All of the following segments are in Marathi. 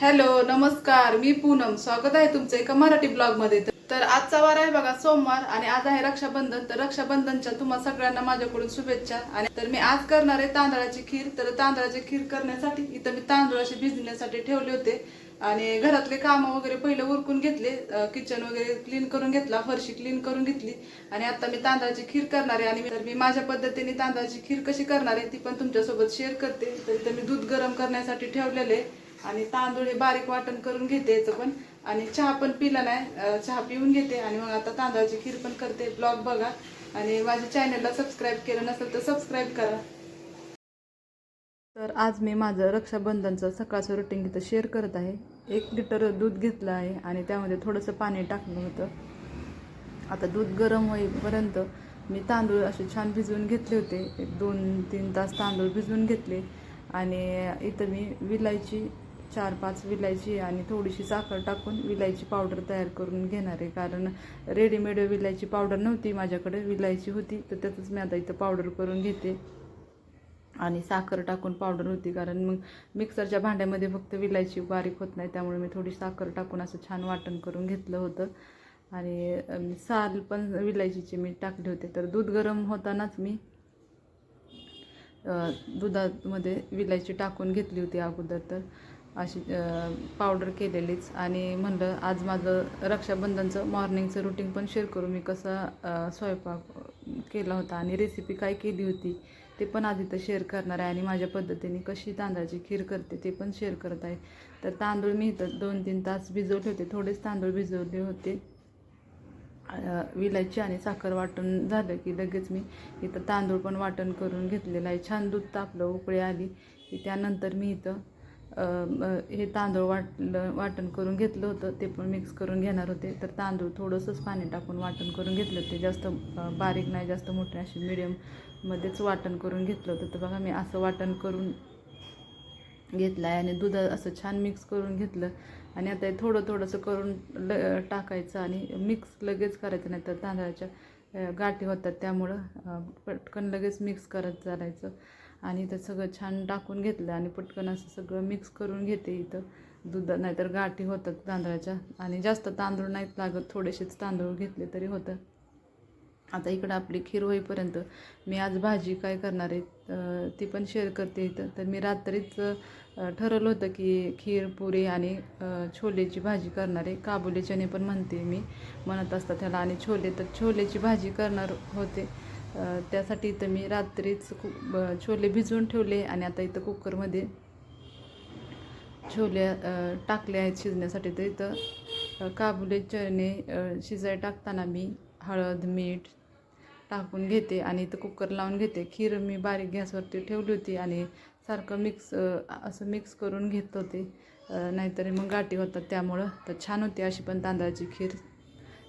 हॅलो नमस्कार मी पूनम. स्वागत आहे तुमचं एका मराठी ब्लॉगमध्ये तर आजचा वार आहे बघा सोमवार आणि आज आहे रक्षाबंधन. तर रक्षाबंधनच्या तुम्हा सगळ्यांना माझ्याकडून शुभेच्छा. आणि तर मी आज करणार आहे तांदळाची खीर. तर तांदळाची खीर करण्यासाठी इथं मी तांदूळ असे भिजण्यासाठी ठेवले होते. आणि घरातले काम वगैरे पहिले उरकून घेतले. किचन वगैरे क्लीन करून घेतला फरशी क्लीन करून घेतली. आणि आता मी तांदळाची खीर करणार आहे. आणि तर मी माझ्या पद्धतीने तांदळाची खीर कशी करणार आहे ती पण तुमच्यासोबत शेअर करते. तर इथं मी दूध गरम करण्यासाठी ठेवलेले आहे. आणि तांदूळ हे बारीक वाटण करून घेते याचं पण. आणि चहा पण पिला नाही चहा पिऊन घेते. आणि मग आता तांदळाची खीर पण करते. ब्लॉग बघा. आणि माझ्या चॅनलला सबस्क्राईब केलं नसेल तर सबस्क्राईब करा. तर आज मी माझं रक्षाबंधनचं सकाळचं रुटीन इथं शेअर करत आहे. एक लिटर दूध घेतलं आहे आणि त्यामध्ये थोडंसं पाणी टाकलं होतं. आता दूध गरम होईपर्यंत मी तांदूळ असे छान भिजवून घेतले होते. एक दोन तीन तास तांदूळ भिजवून घेतले. आणि इथं मी विलायची चार पाच विलायची आणि थोडीशी साखर टाकून विलायची पावडर तयार करून घेणार आहे. कारण रेडीमेड विलायची पावडर नव्हती माझ्याकडे. विलायची होती तर त्यातच मी आता इथं पावडर करून घेते. आणि साखर टाकून पावडर होती कारण मग मिक्सरच्या भांड्यामध्ये फक्त विलायची बारीक होत नाही त्यामुळे मी थोडी साखर टाकून असं छान वाटण करून घेतलं होतं. आणि साल पण विलायचीचे मी टाकले होते तर दूध गरम होतानाच मी दुधामध्ये विलायची टाकून घेतली होती अगोदर तर. अशी पावडर केलेलीच. आणि म्हणलं आज माझं रक्षाबंधनचं मॉर्निंगचं रुटीन पण शेअर करू. मी कसा स्वयंपाक केला होता आणि रेसिपी काय केली होती ते पण आज इथं शेअर करणार आहे. आणि माझ्या पद्धतीने कशी तांदळाची खीर करते ते पण शेअर करत आहे. तर तांदूळ मी इथं दोन तीन तास भिजवले होते. थोडेच तांदूळ भिजवले होते. विलायची आणि साखर वाटण झालं की लगेच मी इथं तांदूळ पण वाटण करून घेतलेलं आहे. छान दूध तापलं उकळी आली की त्यानंतर मी इथं हे तांदूळ वाटलं वाटण करून घेतलं होतं ते पण मिक्स करून घेणार होते. तर तांदूळ थोडंसंच पाणी टाकून वाटण करून घेतलं ते जास्त बारीक नाही जास्त मोठे असे मिडियममध्येच वाटण करून घेतलं होतं. तर बघा मी असं वाटण करून घेतलं आहे आणि दुधा असं छान मिक्स करून घेतलं. आणि आता हे थोडं थोडंसं करून ल टाकायचं आणि मिक्स लगेच करायचं नाही तर तांदळाच्या गाठी होतात. त्यामुळं पटकन लगेच मिक्स करत चालायचं. आणि ते सगळं छान टाकून घेतलं आणि पटकन असं सगळं मिक्स करून घेते इथं. दूध नाहीतर गाठी होतात तांदळाच्या. आणि जास्त तांदूळ नाहीत लागत थोडेसेच तांदूळ घेतले तरी होतं. आता इकडं आपली खीर होईपर्यंत मी आज भाजी काय करणार आहे ती पण शेअर करते इथं. तर मी रात्रीच ठरवलं होतं की खीर पुरी आणि छोलेची भाजी करणार आहे. काबुली चणे पण म्हणते मी म्हणत असतात त्याला. आणि छोले तर छोलेची भाजी करणार होते. त्यासाठी इथं मी रात्रीच कु छोले भिजवून ठेवले आणि आता इथं कुकरमध्ये छोले टाकले आहेत शिजण्यासाठी. तर इथं काबुले चणे शिजाय टाकताना मी हळद मीठ टाकून घेते आणि इथं कुकर लावून घेते. खीर मी बारीक गॅसवरती ठेवली होती आणि सारखं मिक्स असं मिक्स करून घेत होते. नाहीतर नाहीतरी मग गाठी होतात त्यामुळं. तर छान होती अशी पण तांदळाची खीर.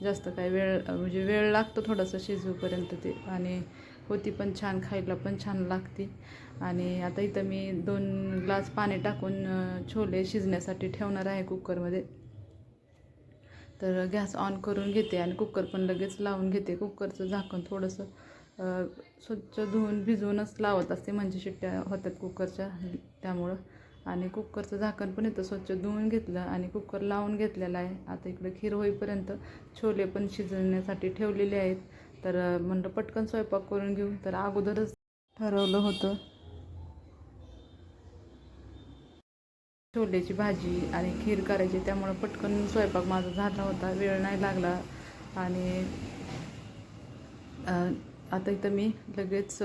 जास्त काय वेळ म्हणजे वेळ लागतो थोडंसं शिजूपर्यंत ते. आणि होती पण छान खायला पण छान लागते. आणि आता इथं मी दोन ग्लास पाणी टाकून छोले शिजण्यासाठी ठेवणार आहे कुकरमध्ये. तर गॅस ऑन करून घेते आणि कुकर पण लगेच लावून घेते. कुकरचं झाकण थोडंसं स्वच्छ धुवून भिजवूनच लावत असते. म्हणजे शिट्ट्या होतात कुकरच्या त्यामुळं. आणि कुकरचं झाकण पण इथं स्वच्छ धुवून घेतलं आणि कुकर लावून घेतलेला आहे. आता इकडे खीर होईपर्यंत छोले पण शिजवण्यासाठी ठेवलेले आहेत. तर म्हणलं पटकन स्वयंपाक करून घेऊ. तर अगोदरच ठरवलं होतं. छोल्याची भाजी आणि खीर करायची. त्यामुळं पटकन स्वयंपाक माझा झाला होता. वेळ नाही लागला. आणि आता इथं मी लगेच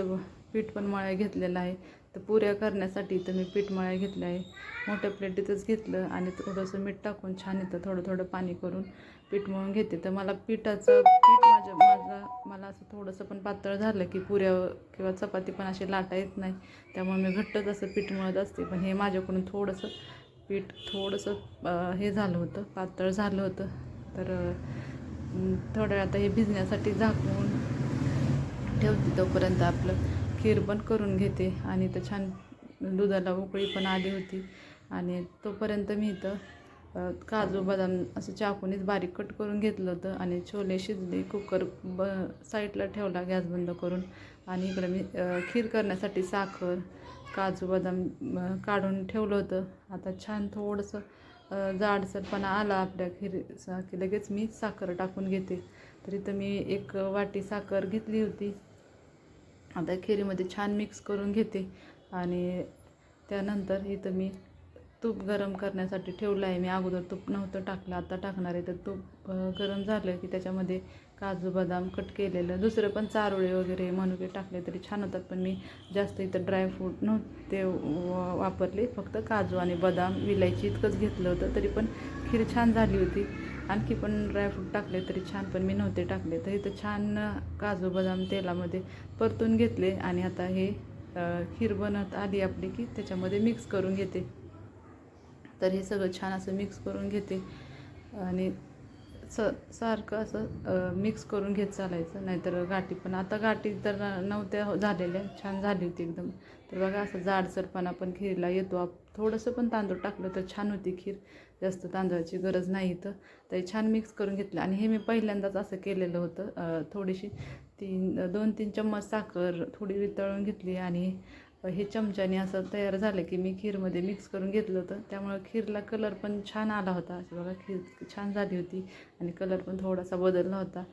पीठ पण मळ्या घेतलेलं आहे. तर पुऱ्या करण्यासाठी इथं मी पीठ मळ्या घेतलं आहे. मोठ्या प्लेटीतच घेतलं आणि थोडंसं मीठ टाकून छान इथं थोडं थोडं पाणी करून पीठ मळून घेते. तर मला पिठाचं पीठ माझ्या माझा मला असं थोडंसं पण पातळ झालं की पुऱ्या किंवा चपाती पण अशी लाटा येत नाही. त्यामुळे मी घट्टच असं पीठ मळत असते पण हे माझ्याकडून थोडंसं पीठ थोडंसं हे झालं होतं पातळ झालं होतं. तर थोड्या आता हे भिजण्यासाठी झाकून ठेवते तोपर्यंत आपलं. खीर पण करून घेते आणि तर छान दुधाला उकळी पण आली होती. आणि तोपर्यंत मी इथं काजू बदाम असं चाकूनीच बारीक कट करून घेतलं होतं आणि छोले शिजले कुकर ब साईडला ठेवला गॅस बंद करून. आणि इकडं मी खीर करण्यासाठी साखर काजू बदाम काढून ठेवलं होतं. आता छान थोडंसं जाडसरपणा आला आपल्या खिरीचा की लगेच मी साखर टाकून घेते. तर इथं मी एक वाटी साखर घेतली होती. आता खिरीमध्ये छान मिक्स करून घेते. आणि त्यानंतर इथं मी तूप गरम करण्यासाठी ठेवलं आहे मी अगोदर तूप नव्हतं टाकलं आता टाकणार आहे. तर तूप गरम झालं की त्याच्यामध्ये काजू बदाम कट केलेलं. दुसरं पण चारोळे वगैरे मनुके टाकले तरी छान होतात. पण मी जास्त इथं ड्रायफ्रूट नव्हते वापरले. फक्त काजू आणि बदाम विलायची इतकंच घेतलं होतं. तरी पण खीर छान झाली होती. आणखी पण ड्रायफ्रूट टाकले तरी छान पण मी नव्हते टाकले. तर इथं छान काजू बदाम तेलामध्ये परतून घेतले आणि आता हे खीर बनत आली आपली की त्याच्यामध्ये मिक्स करून घेते. तर हे सगळं छान असं मिक्स करून घेते. आणि स सारखं असं मिक्स करून घेत चालायचं. नाहीतर गाठी पण आता गाठी तर नव्हत्या झालेल्या छान झाली होती एकदम. तर बघा असं जाडसरपणा पण खीरला येतो. आप थोडंसं पण तांदूळ टाकलं तर छान होती खीर. जास्त तांदळाची गरज नाही तर ते छान मिक्स करून घेतलं. आणि हे मी पहिल्यांदाच असं केलेलं होतं. थोडीशी तीन दोन तीन चम्मच साखर थोडी वितळून घेतली आणि हे चमच्याने असं तयार झालं की मी खीरमध्ये मिक्स करून घेतलं होतं. त्यामुळं खीरला कलर पण छान आला होता. असं बघा खीर छान झाली होती आणि कलर पण थोडासा बदलला होता.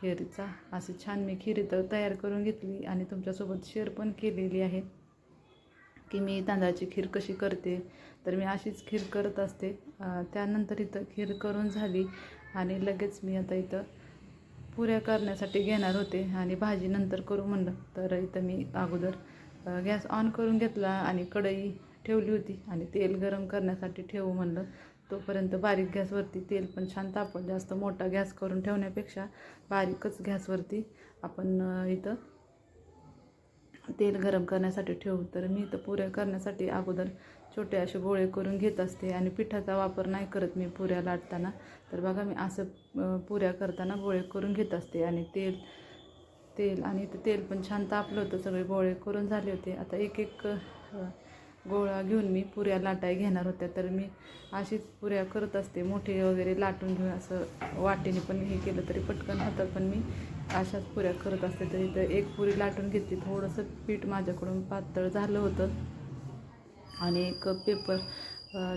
खीरचा असं छान मी खीर इथं तयार करून घेतली आणि तुमच्यासोबत शेअर पण केलेली आहे की मी तांदळाची खीर कशी करते. तर मी अशीच खीर करत असते. त्यानंतर इथं खीर करून झाली आणि लगेच मी आता इथं पुऱ्या करण्यासाठी घेणार होते आणि भाजी नंतर करू म्हणलं. तर इथं मी अगोदर गॅस ऑन करून घेतला आणि कढई ठेवली होती आणि तेल गरम करण्यासाठी ठेवू म्हणलं. तोपर्यंत बारीक गॅसवरती तेल पण छान तापलं. जास्त मोठा गॅस करून ठेवण्यापेक्षा बारीकच गॅसवरती आपण इथं तेल गरम करण्यासाठी ठेवू. तर मी इथं पुऱ्या करण्यासाठी अगोदर छोटे असे गोळे करून घेत असते आणि पिठाचा वापर नाही करत मी पुऱ्या लाटताना. तर बघा मी असं पुऱ्या करताना गोळे करून घेत असते आणि तेल तेल आणि ते तेल पण छान तापलं होतं सगळे गोळे करून झाले होते. आता एक एक गोळा घेऊन मी पुऱ्या लाटाय घेणार होत्या. तर मी अशीच पुऱ्या करत असते. मोठे वगैरे लाटून घेऊन असं वाटेने पण हे केलं तरी पटकन होतं पण मी अशाच पुऱ्या करत असते. तर इथं एक पुरी लाटून घेतली. थोडंसं पीठ माझ्याकडून पातळ झालं होतं. आणि एक पेपर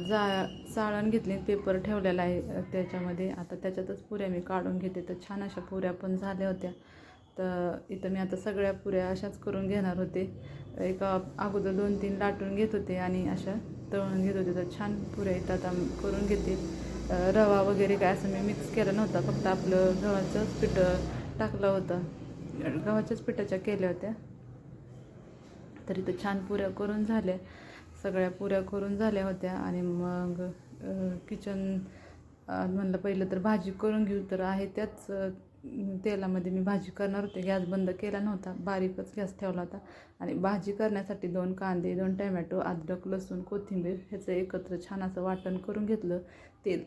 जा चाळण घेतली. पेपर ठेवलेला आहे त्याच्यामध्ये. आता त्याच्यातच पुऱ्या मी काढून घेते. तर छान अशा पुऱ्या पण झाल्या होत्या. तर इथं मी आता सगळ्या पुऱ्या अशाच करून घेणार होते. एका अगोदर दोन तीन लाटून घेत होते आणि अशा तळून घेत होते. तर छान पुऱ्या इथं आता करून घेते. रवा वगैरे काय असं मी मिक्स केला नव्हता. फक्त आपलं गव्हाचंच पीठ टाकलं होतं. गव्हाच्याच पिठाच्या केल्या होत्या. तर इथं छान पुऱ्या करून झाल्या. सगळ्या पुऱ्या करून झाल्या होत्या. आणि मग किचन म्हणलं पहिलं तर भाजी करून घेऊ. तर आहे त्याच तेलामध्ये मी भाजी करणार होते. गॅस बंद केला नव्हता. बारीकच गॅस ठेवला होता. आणि भाजी करण्यासाठी दोन कांदे दोन टमॅटो अद्रक लसूण कोथिंबीर ह्याचं एकत्र छान असं वाटण करून घेतलं. तेल.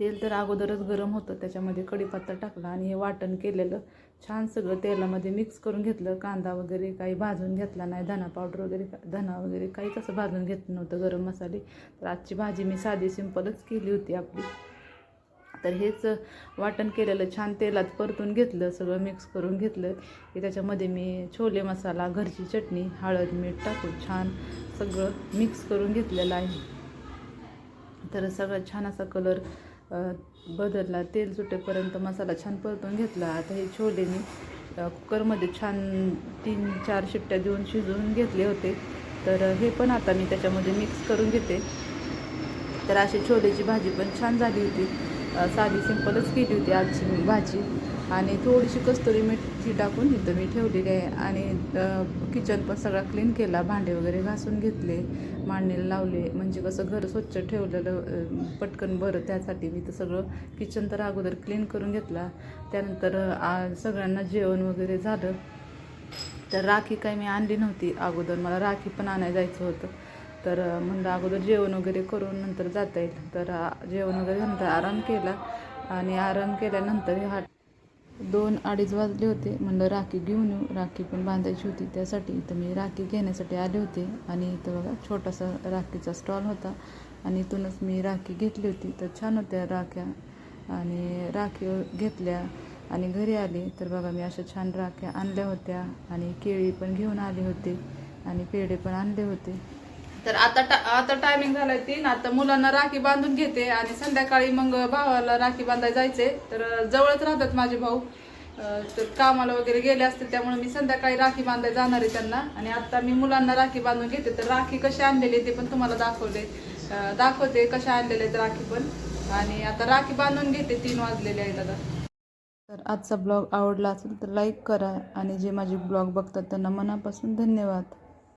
तेल तर अगोदरच गरम होतं. त्याच्यामध्ये कढीपत्ता टाकला आणि हे वाटण केलेलं. छान सगळं तेलामध्ये मिक्स करून घेतलं. कांदा वगैरे काही भाजून घेतला नाही. धना पावडर वगैरे धना वगैरे काही कसं भाजून घेतलं नव्हतं गरम मसाले. तर आजची भाजी मी साधी सिंपलच केली होती आपली. तर हेच वाटण केलेलं छान तेलात परतून घेतलं सगळं मिक्स करून घेतलं. की त्याच्यामध्ये मी छोले मसाला घरची चटणी हळद मीठ टाकून छान सगळं मिक्स करून घेतलेलं आहे. तर सगळं छान असा कलर बदलला. तेल सुटेपर्यंत मसाला छान परतून घेतला. आता हे छोले मी कुकरमध्ये छान तीन चार शिट्ट्या देऊन शिजवून घेतले होते. तर हे पण आता मी त्याच्यामध्ये मिक्स करून घेते. तर अशी छोलेची भाजी पण छान झाली होती. साधी सिंपलच केली होती आजची मी भाजी. आणि थोडीशी कस्तुरी मेथी टाकून इथं मी ठेवलेली आहे. आणि किचन पण सगळा क्लीन केला. भांडे वगैरे घासून घेतले. मांडणीला लावले. म्हणजे कसं घर स्वच्छ ठेवलेलं पटकन बरं. त्यासाठी मी तर सगळं किचन तर अगोदर क्लीन करून घेतला. त्यानंतर सगळ्यांना जेवण वगैरे झालं. तर राखी काही मी आणली नव्हती अगोदर. मला राखी पण आणायला जायचं होतं. तर म्हणलं अगोदर जेवण वगैरे करून नंतर जाता येईल. तर जेवण वगैरे नंतर आराम केला आणि आराम केल्यानंतर हा दोन अडीच वाजले होते. म्हणलं राखी घेऊन येऊ. राखी पण बांधायची होती. त्यासाठी तर मी राखी घेण्यासाठी आले होते. आणि इथं बघा छोटासा राखीचा स्टॉल होता. आणि इथूनच मी राखी घेतली होती. तर छान होत्या राख्या. आणि राखी घेतल्या आणि घरी आली. तर बघा मी अशा छान राख्या आणल्या होत्या. आणि केळी पण घेऊन आले होते. आणि पेढे पण आणले होते. तर आता टा आता टायमिंग झालाय तीन. आता मुलांना राखी बांधून घेते आणि संध्याकाळी मग भावाला राखी बांधायला जायचे तर जवळच राहतात माझे भाऊ. तर कामाला वगैरे गेले असते त्यामुळे मी संध्याकाळी राखी बांधायला जाणार आहे त्यांना. आणि आता मी मुलांना राखी बांधून घेते. तर राखी कशी आणलेली आहे ते पण तुम्हाला दाखवले दाखवते कशा आणलेल्या आहेत राखी पण. आणि आता राखी बांधून घेते तीन वाजलेले आहेत आता. तर आजचा ब्लॉग आवडला असेल तर लाईक करा आणि जे माझे ब्लॉग बघतात त्यांना मनापासून धन्यवाद.